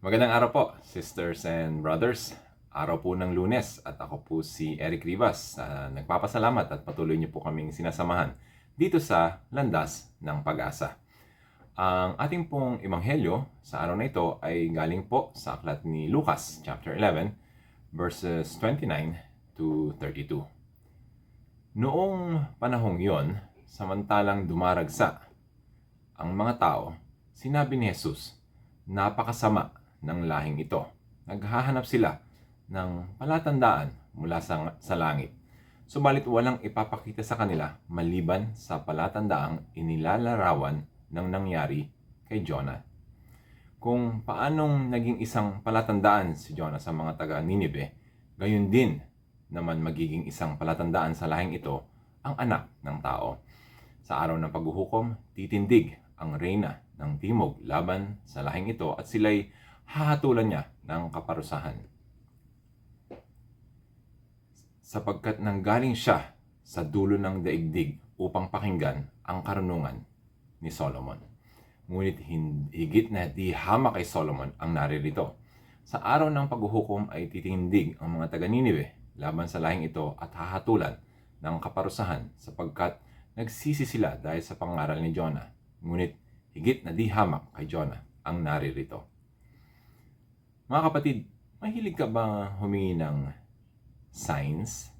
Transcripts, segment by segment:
Magandang araw po, sisters and brothers. Araw po ng lunes at ako po si Eric Rivas. na nagpapasalamat at patuloy niyo po kaming sinasamahan dito sa Landas ng Pag-asa. Ang ating pong ebanghelyo sa araw na ito ay galing po sa aklat ni Lucas chapter 11 verses 29 to 32. Noong panahong yon, samantalang dumaragsa ang mga tao, sinabi ni Jesus, napakasama ng lahing ito. Naghahanap sila ng palatandaan mula sa, sa langit. Subalit walang ipapakita sa kanila maliban sa palatandaang inilalarawan ng nangyari kay Jonah. Kung paanong naging isang palatandaan si Jonah sa mga taga Ninive, gayon din naman magiging isang palatandaan sa lahing ito ang anak ng tao. Sa araw ng paghuhukom, titindig ang reyna ng timog laban sa lahing ito at sila'y hahatulan niya ng kaparusahan. Sapagkat nanggaling siya sa dulo ng daigdig upang pakinggan ang karunungan ni Solomon. Ngunit higit na di hama kay Solomon ang naririto. Sa araw ng paghuhukom ay titindig ang mga taga Ninive laban sa lahing ito at hahatulan ng kaparusahan sapagkat nagsisi sila dahil sa pangaral ni Jonah. Ngunit higit na di hamak kay Jonah ang naririto. Mga kapatid, mahilig ka ba humingi ng signs?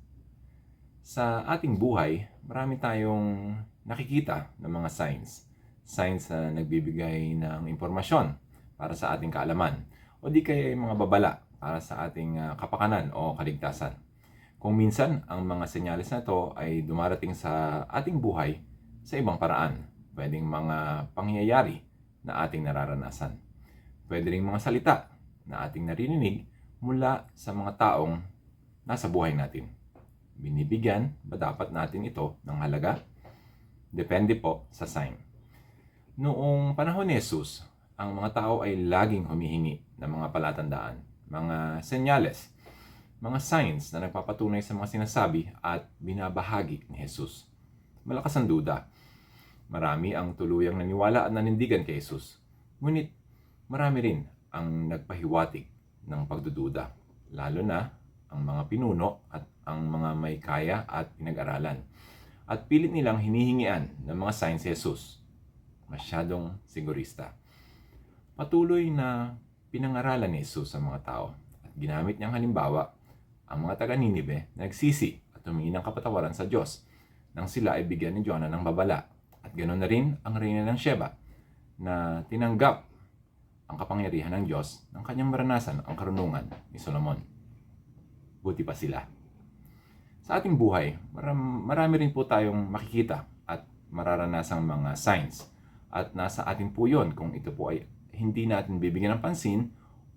Sa ating buhay, marami tayong nakikita ng mga signs. Signs na nagbibigay ng impormasyon para sa ating kaalaman o di kaya mga babala para sa ating ah, kapakanan o kaligtasan. Kung minsan, ang mga senyales na ito ay dumarating sa ating buhay sa ibang paraan. Pwedeng mga pangyayari na ating nararanasan. Pwede ring mga salita na ating naririnig mula sa mga taong nasa buhay natin. Binibigyan ba dapat natin ito ng halaga? Depende po sa sign. Noong panahon ni Jesus, ang mga tao ay laging humihingi ng mga palatandaan, mga senyales, mga signs na nagpapatunay sa mga sinasabi at binabahagi ni Jesus. Malakas ang duda. Marami ang tuluyang naniwala at nanindigan kay Jesus. Ngunit marami rin ang nagpahiwatig ng pagdududa, lalo na ang mga pinuno at ang mga may kaya at pinag-aralan. At pilit nilang hinihingian ng mga signs si Jesus. Masyadong sigurista. Patuloy na pinangaralan ni Jesus sa mga tao at ginamit niyang halimbawa ang mga taga Ninive na nagsisi at humingi ng kapatawaran sa Diyos nang sila ay bigyan ni Jonah ng babala. At ganoon na rin ang reyna ng Sheba na tinanggap ang kapangyarihan ng Diyos ng kanyang maranasan ang karunungan ni Solomon. Buti pa sila. Sa ating buhay, maram, marami rin po tayong makikita at mararanasang mga signs. At nasa atin po yon kung ito po ay hindi natin bibigyan ng pansin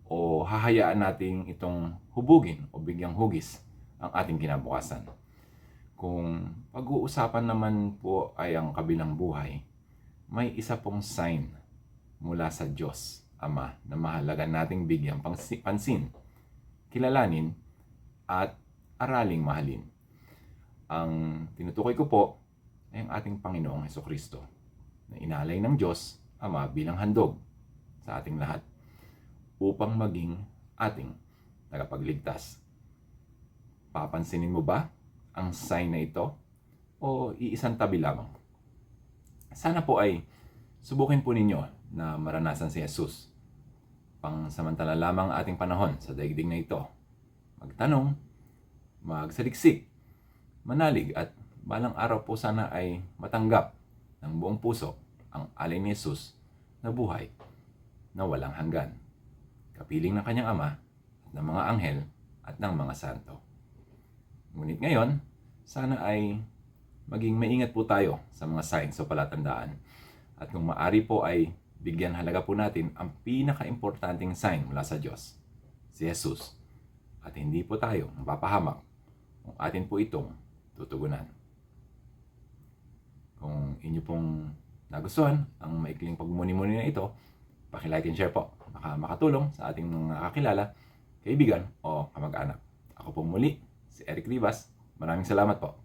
o hahayaan nating itong hubugin o bigyang hugis ang ating kinabukasan. Kung pag-uusapan naman po ay ang kabilang buhay, may isa pong sign mula sa Diyos, Ama, na mahalaga nating bigyang pansin, kilalanin, at araling mahalin. Ang tinutukoy ko po ay ang ating Panginoong Heso Kristo na inalay ng Diyos, Ama, bilang handog sa ating lahat upang maging ating tagapagligtas. Papansinin mo ba ang sign na ito o iisang tabi lamang? Sana po ay subukin po ninyo na maranasan si Jesus. Pang samantala lamang ang ating panahon sa daigdig na ito. Magtanong, magsaliksik, manalig at balang araw po sana ay matanggap ng buong puso ang alay ni Jesus na buhay na walang hanggan. Kapiling ng kanyang ama at ng mga anghel at ng mga santo. Ngunit ngayon, sana ay maging maingat po tayo sa mga signs o palatandaan. At kung maari po ay bigyan halaga po natin ang pinaka-importanting sign mula sa Diyos, si Jesus. At hindi po tayo mapapahamak kung atin po itong tutugunan. Kung inyo pong nagustuhan ang maikling pagmuni-muni na ito, pakilike and share po. Baka makatulong sa ating mga kakilala, kaibigan o kamag-anak. Ako po muli, si Eric Rivas. Maraming salamat po.